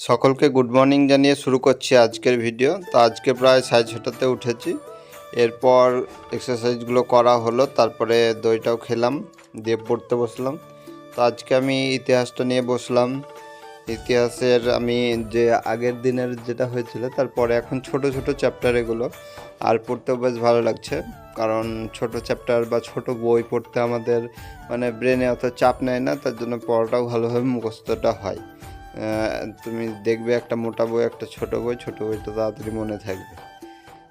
সকলকে good morning জানিয়ে শুরু করছি আজকের ভিডিও। তো আজকে প্রায় সাড়ে ছটাতে উঠেছি। এরপর এক্সারসাইজগুলো করা হলো, তারপরে দইটাও খেলাম, দিয়ে পড়তে বসলাম। তো আজকে আমি ইতিহাসটা নিয়ে বসলাম। ইতিহাসের আমি যে আগের দিনের যেটা হয়েছিল, তারপরে এখন ছোট ছোট চ্যাপ্টার এগুলো। আর পড়তেও বেশ ভালো লাগছে, কারণ ছোট চ্যাপ্টার বা ছোট বই পড়তে আমাদের মানে ব্রেনে অত চাপ নেয় না, তার জন্য পড়াটাও ভালোভাবে মুখস্থটা হয়। তুমি দেখবে একটা মোটা বই একটা ছোট বই ছোট বইটা তাড়াতাড়ি মনে থাকবে।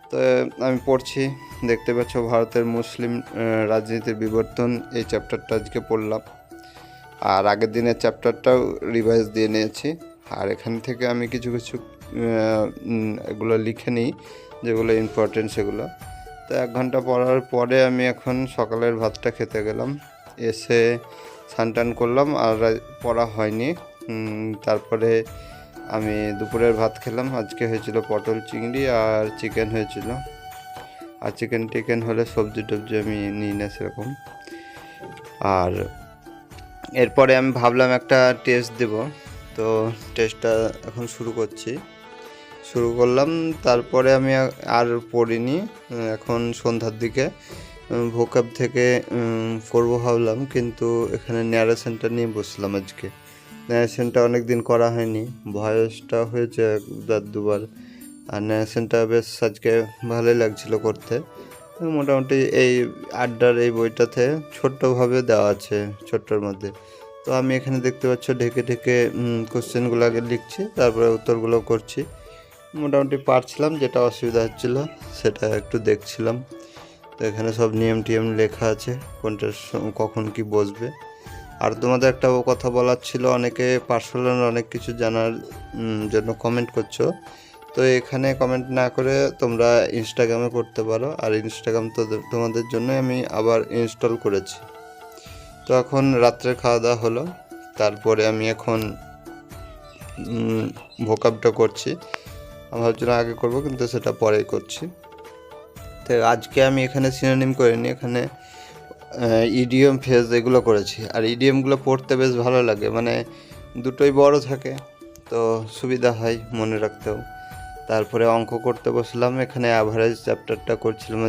তো আমি পড়ছি, দেখতে পাচ্ছ ভারতের মুসলিম রাজনীতির বিবর্তন, এই চ্যাপ্টারটা আজকে পড়লাম। আর আগের দিনের চ্যাপ্টারটাও রিভাইজ দিয়ে নিয়েছি। আর এখান থেকে আমি কিছু কিছু এগুলো লিখে নিই, যেগুলো ইম্পর্টেন্ট সেগুলো। তো এক ঘণ্টা পড়ার পরে আমি এখন সকালের ভাতটা খেতে গেলাম। এসে স্নান টান করলাম, আর পড়া হয়নি। তারপরে আমি দুপুরের ভাত খেলাম। আজকে হয়েছিল পটল চিংড়ি আর চিকেন হয়েছিল। আর চিকেন টিকেন হলে সবজি টবজি আমি নিই না সেরকম। আর এরপরে আমি ভাবলাম একটা টেস্ট দেব। তো টেস্টটা এখন শুরু করছি। শুরু করলাম, তারপরে আমি আর- পড়িনি। এখন সন্ধ্যার দিকে ভোকাপ থেকে করব ভাবলাম। কিন্তু এখানে ন্যারেশনটা নিয়ে বসলাম আজকে। ন্যারেশনটা অনেক দিন করা হয়নি। ভয়েসটা হয়েছে একবার দুবার। আর ন্যারেশনটা বেশ আজকে ভালোই লাগছিল করতে। মোটামুটি এই আড্ডার এই বইটাতে ছোট্টভাবে দেওয়া আছে ছোট্টর মধ্যে। তো আমি এখানে দেখতে পাচ্ছ ঢেকে ঢেকে কোশ্চেনগুলো আগে লিখছি, তারপরে উত্তরগুলো করছি। মোটামুটি পারছিলাম, যেটা অসুবিধা হচ্ছিল সেটা একটু দেখছিলাম। তো এখানে সব নিয়ম টিয়ম লেখা আছে, কোনটার স- কখন কি বসবে। আর তোমাদের একটা কথা বলার ছিল, অনেকে পার্সোনাল অনেক কিছু জানার জন্য কমেন্ট করছ। তো এখানে কমেন্ট না করে তোমরা ইনস্টাগ্রামে করতে পারো, আর ইনস্টাগ্রাম তো তোমাদের জন্য আমি আবার ইনস্টল করেছি। তো এখন রাত্রে খাওয়া দাওয়া হলো, তারপরে আমি এখন ভোকাবটা করছি। আমি ভাবছিলাম আগে করব, কিন্তু সেটা পরেই করছি। তো আজকে আমি এখানে সিনোনিম করিনি, এখানে ইডিএম ফেজ এগুলো করেছি। আর ইডিএমগুলো পড়তে বেশ ভালো লাগে। মানে দুটোই বড় থাকে, তো সুবিধা হয় মনে রাখতেও। তারপরে অঙ্ক করতে বসলাম, এখানে অ্যাভারেজ চ্যাপ্টারটা করছিলাম।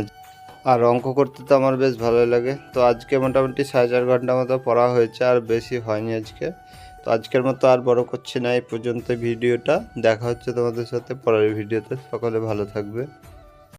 আর অঙ্ক করতে তো আমার বেশ ভালো লাগে। তো আজকে মোটামুটি সাড়ে চার ঘণ্টা মতো পড়া হয়েছে, আর বেশি হয়নি আজকে। তো আজকের মতো আর বড় করছি না, এই পর্যন্ত ভিডিওটা। দেখা হচ্ছে তোমাদের সাথে পরের ভিডিওতে। সকলে ভালো থাকবে।